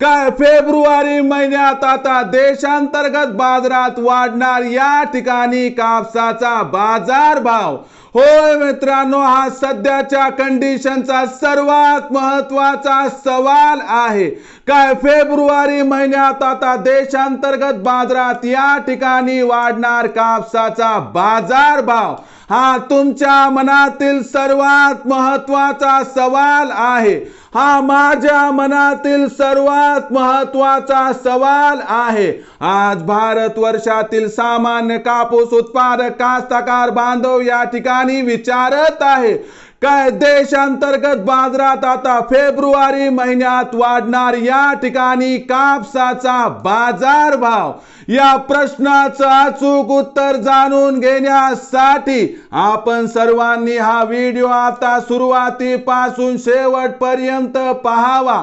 काय फेब्रुवारी महिन्यात आता देशांतर्गत बाजारात वाढणार या ठिकाणी कापसाचा बाजार भाव. होय मित्रांनो हा सध्याच्या कंडिशनचा सर्वात महत्त्वाचा सवाल आहे. काय फेब्रुवारी महिन्यात आता देशांतर्गत बाजारात या ठिकाणी वाढणार कापसाचा बाजार भाव? हा तुमच्या मनातील सर्वात महत्त्वाचा सवाल आहे. हा माझ्या मनातील सर्वात महत्त्वाचा सवाल आहे. आज भारत वर्षातील सामान्य कापूस उत्पादक कास्तकार बांधव या ठिकाणी विचारत आहे. काय देशांतर्गत बाजारात आता फेब्रुवारी महिन्यात वाढणार या ठिकाणी कापसाचा बाजार भाव या प्रश्नाचं अचूक उत्तर जाणून घेण्यासाठी आपण सर्वांनी हा व्हिडिओ आता सुरुवातीपासून शेवटपर्यंत पाहावा.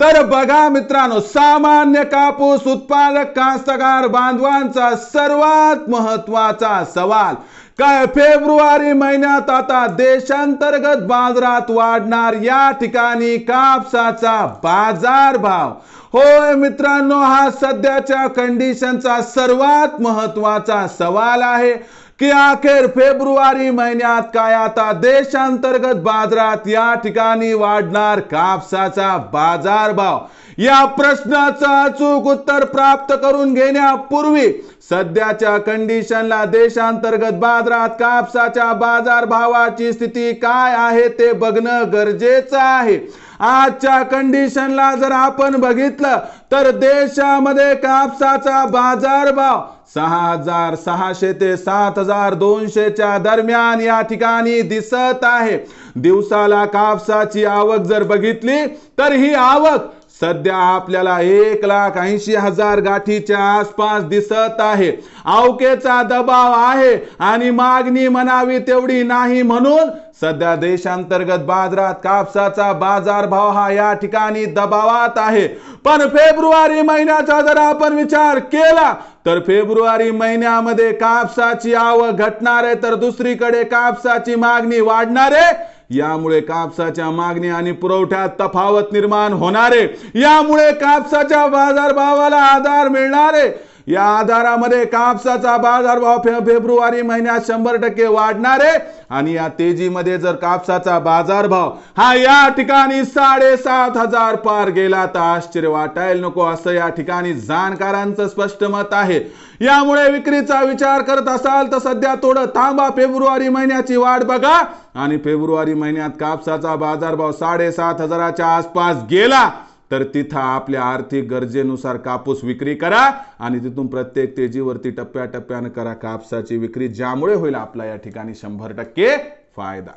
तर बघा मित्रांनो सामान्य कापूस उत्पादक कास्तकार बांधवांचा सर्वात महत्त्वाचा सवाल काय फेब्रुवारी महिन्यात आता देशांतर्गत बाजारात वाढणार या ठिकाणी कापसाचा बाजार भाव होय मित्रांनो हा सध्याच्या कंडिशनचा सर्वात महत्त्वाचा सवाल आहे. की अखेर फेब्रुवारी महिन्यात काय आता देशांतर्गत बाजारात या ठिकाणी वाढणार कापसाचा बाजार भाव या प्रश्नाचं अचूक उत्तर प्राप्त करून घेण्यापूर्वी सध्याच्या कंडिशनला देशांतर्गत बाजारात कापसाच्या बाजार भावाची स्थिती काय आहे ते बघणं गरजेचं आहे. आजच्या कंडिशनला जर आपण बघितलं तर देशामध्ये कापसाचा बाजार भाव सहा हजार सहाशे ते सात हजार दोनशेच्या दरम्यान या ठिकाणी दिसत आहे. दिवसाला कापसाची आवक जर बघितली तर ही आवक सध्या आपल्याला एक लाख ऐंशी हजार गाठीच्या आसपास दिसत आहे. अवकेचा दबाव आहे आणि मागणी म्हणावी तेवढी नाही म्हणून सध्या देशांतर्गत बाजारात कापसाचा बाजार भाव हा या ठिकाणी दबावात आहे. पण फेब्रुवारी महिन्याचा जर आपण विचार केला तर फेब्रुवारी महिन्यामध्ये कापसाची आवक घटणार आहे तर दुसरीकडे कापसाची मागणी वाढणार आहे. यामुळे कापसाच्या मागणी आणि पुरवठ्यात तफावत निर्माण होणारे. यामुळे कापसाच्या बाजारभावाला आधार मिळणारे. या आधारामध्ये कापसाचा बाजारभाव फे फेब्रुवारी महिन्यात शंभर टक्के वाढणारे आणि या तेजीमध्ये जर कापसाचा बाजारभाव हा या ठिकाणी साडेसात हजार पार गेला तर आश्चर्य वाटायला नको. असं या ठिकाणी जाणकारांचं स्पष्ट मत आहे. यामुळे विक्रीचा विचार करत असाल तर सध्या थोडं थांबा. फेब्रुवारी महिन्याची वाट बघा. आणि फेब्रुवारी महिन्यात कापसाचा बाजारभाव साडेसात हजाराच्या आसपास गेला. तर तिथं आपल्या आर्थिक गरजेनुसार कापूस विक्री करा आणि तिथून प्रत्येक तेजीवरती टप्प्याटप्प्यानं करा कापसाची विक्री ज्यामुळे होईल आपला या ठिकाणी शंभर टक्के फायदा.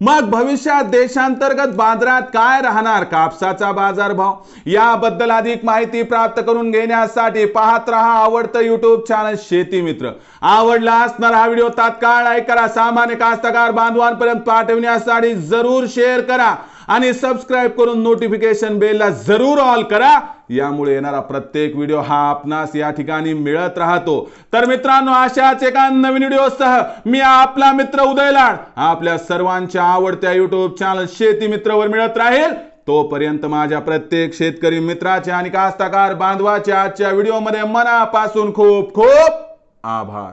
मग भविष्यात देशांतर्गत बाजारात काय राहणार? कापसाचा बाजारभाव? याबद्दल अधिक माहिती प्राप्त करून घेण्यासाठी पाहत रहा आवडतं युट्यूब चॅनल शेती मित्र. आवडला असणार हा व्हिडिओ तात्काळ ऐक करा. सामान्य कास्तकार बांधवांपर्यंत पाठवण्यासाठी जरूर शेअर करा. आणि सबस्क्राईब करून नोटिफिकेशन बेलला जरूर ऑल करा. यामुळे येणारा प्रत्येक व्हिडिओ हा आपणास या ठिकाणी मिळत राहतो. तर मित्रांनो अशाच एका नवीन व्हिडिओसह मी आपला मित्र उदयलाड आपल्या सर्वांच्या आवडत्या युट्यूब चॅनल शेती मित्रवर मिळत राहील. तोपर्यंत माझ्या प्रत्येक शेतकरी मित्राचे आणि कास्तकार बांधवाच्या आजच्या व्हिडिओमध्ये मनापासून खूप खूप आभार.